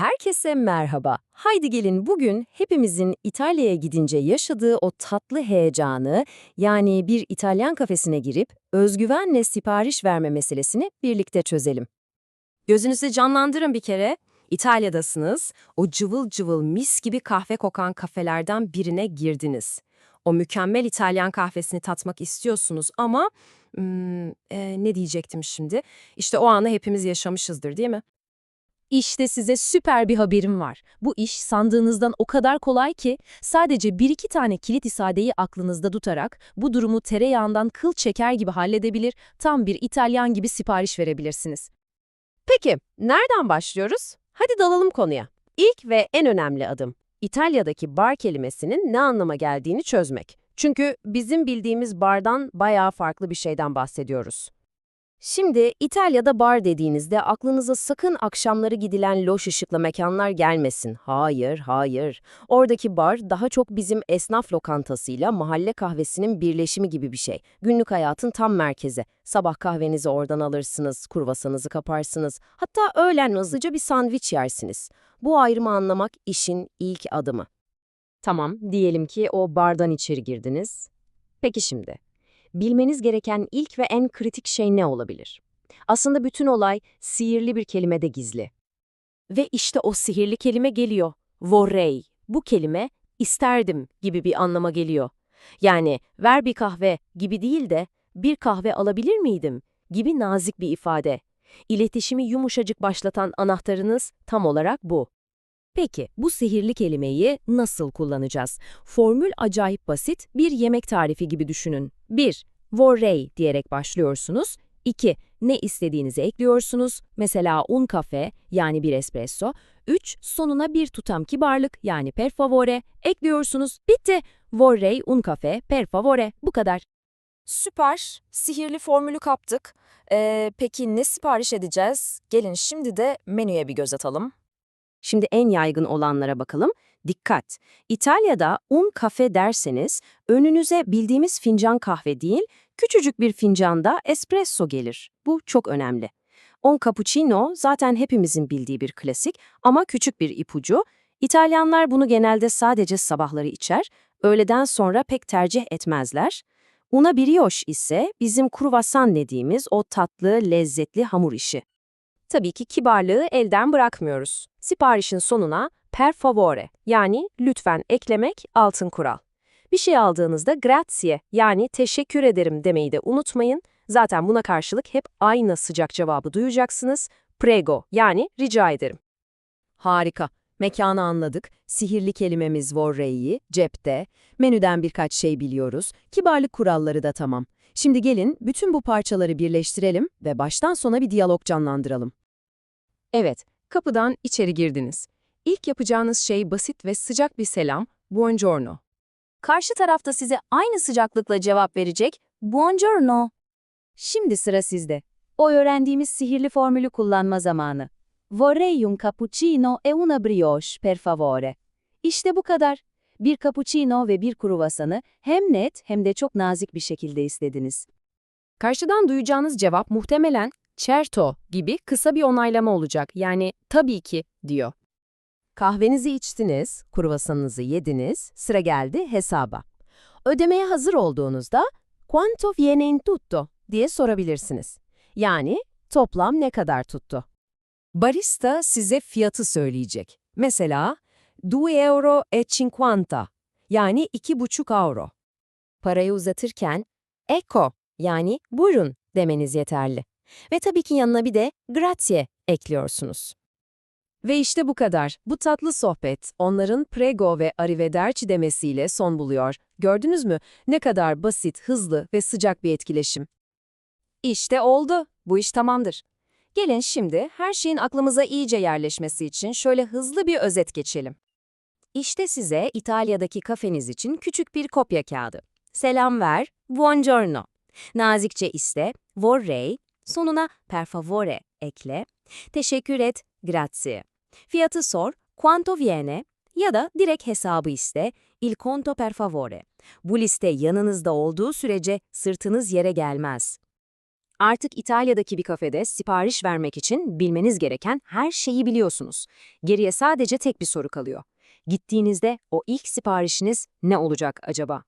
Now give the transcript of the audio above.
Herkese merhaba. Haydi gelin bugün hepimizin İtalya'ya gidince yaşadığı o tatlı heyecanı, yani bir İtalyan kafesine girip özgüvenle sipariş verme meselesini birlikte çözelim. Gözünüzü canlandırın bir kere. İtalya'dasınız, o cıvıl cıvıl mis gibi kahve kokan kafelerden birine girdiniz. O mükemmel İtalyan kahvesini tatmak istiyorsunuz ama... hmm, e, ne diyecektim şimdi? İşte o anı hepimiz yaşamışızdır değil mi? İşte size süper bir haberim var. Bu iş sandığınızdan o kadar kolay ki sadece bir iki tane kilit ifadeyi aklınızda tutarak bu durumu tereyağından kıl çeker gibi halledebilir, tam bir İtalyan gibi sipariş verebilirsiniz. Peki, nereden başlıyoruz? Hadi dalalım konuya. İlk ve en önemli adım, İtalya'daki bar kelimesinin ne anlama geldiğini çözmek. Çünkü bizim bildiğimiz bardan bayağı farklı bir şeyden bahsediyoruz. Şimdi İtalya'da bar dediğinizde aklınıza sakın akşamları gidilen loş ışıklı mekanlar gelmesin. Hayır, hayır. Oradaki bar daha çok bizim esnaf lokantasıyla mahalle kahvesinin birleşimi gibi bir şey. Günlük hayatın tam merkezi. Sabah kahvenizi oradan alırsınız, kurvasanızı kaparsınız. Hatta öğlen hızlıca bir sandviç yersiniz. Bu ayrımı anlamak işin ilk adımı. Tamam, diyelim ki o bardan içeri girdiniz. Peki şimdi, bilmeniz gereken ilk ve en kritik şey ne olabilir? Aslında bütün olay sihirli bir kelimede gizli. Ve işte o sihirli kelime geliyor. Vorrei. Bu kelime isterdim gibi bir anlama geliyor. Yani ver bir kahve gibi değil de bir kahve alabilir miydim gibi nazik bir ifade. İletişimi yumuşacık başlatan anahtarınız tam olarak bu. Peki bu sihirli kelimeyi nasıl kullanacağız? Formül acayip basit, bir yemek tarifi gibi düşünün. 1. Vorrei diyerek başlıyorsunuz. 2. Ne istediğinizi ekliyorsunuz. Mesela un kafe yani bir espresso. 3. Sonuna bir tutam kibarlık yani per favore ekliyorsunuz. Bitti. Vorrei un kafe per favore. Bu kadar. Süper. Sihirli formülü kaptık. Ee, peki ne sipariş edeceğiz? Gelin şimdi de menüye bir göz atalım. Şimdi en yaygın olanlara bakalım. Dikkat! İtalya'da un kafe derseniz önünüze bildiğimiz fincan kahve değil, küçücük bir fincanda espresso gelir. Bu çok önemli. On cappuccino zaten hepimizin bildiği bir klasik ama küçük bir ipucu. İtalyanlar bunu genelde sadece sabahları içer, öğleden sonra pek tercih etmezler. Una brioche ise bizim kruvasan dediğimiz o tatlı, lezzetli hamur işi. Tabii ki kibarlığı elden bırakmıyoruz. Siparişin sonuna per favore yani lütfen eklemek altın kural. Bir şey aldığınızda grazie yani teşekkür ederim demeyi de unutmayın. Zaten buna karşılık hep aynı sıcak cevabı duyacaksınız. Prego yani rica ederim. Harika. Mekanı anladık. Sihirli kelimemiz vorrei'yi, cepte. Menüden birkaç şey biliyoruz. Kibarlık kuralları da tamam. Şimdi gelin bütün bu parçaları birleştirelim ve baştan sona bir diyalog canlandıralım. Evet, kapıdan içeri girdiniz. İlk yapacağınız şey basit ve sıcak bir selam, buongiorno. Karşı tarafta size aynı sıcaklıkla cevap verecek, buongiorno. Şimdi sıra sizde. O öğrendiğimiz sihirli formülü kullanma zamanı. Vorrei un cappuccino e una brioche, per favore. İşte bu kadar. Bir cappuccino ve bir kruvasanı hem net hem de çok nazik bir şekilde istediniz. Karşıdan duyacağınız cevap muhtemelen certo gibi kısa bir onaylama olacak. Yani tabii ki diyor. Kahvenizi içtiniz, kruvasanınızı yediniz, sıra geldi hesaba. Ödemeye hazır olduğunuzda quanto viene in tutto diye sorabilirsiniz. Yani toplam ne kadar tuttu? Barista size fiyatı söyleyecek. Mesela 2 euro e 50 yani 2,5 avro. Parayı uzatırken ecco yani buyurun demeniz yeterli. Ve tabii ki yanına bir de grazie ekliyorsunuz. Ve işte bu kadar. Bu tatlı sohbet onların prego ve arrivederci demesiyle son buluyor. Gördünüz mü? Ne kadar basit, hızlı ve sıcak bir etkileşim. İşte oldu. Bu iş tamamdır. Gelin şimdi her şeyin aklımıza iyice yerleşmesi için şöyle hızlı bir özet geçelim. İşte size İtalya'daki kafeniz için küçük bir kopya kağıdı. Selam ver, buongiorno. Nazikçe iste, vorrei, sonuna per favore ekle, teşekkür et, grazie. Fiyatı sor, quanto viene ya da direkt hesabı iste, il conto per favore. Bu liste yanınızda olduğu sürece sırtınız yere gelmez. Artık İtalya'daki bir kafede sipariş vermek için bilmeniz gereken her şeyi biliyorsunuz. Geriye sadece tek bir soru kalıyor. Gittiğinizde o ilk siparişiniz ne olacak acaba?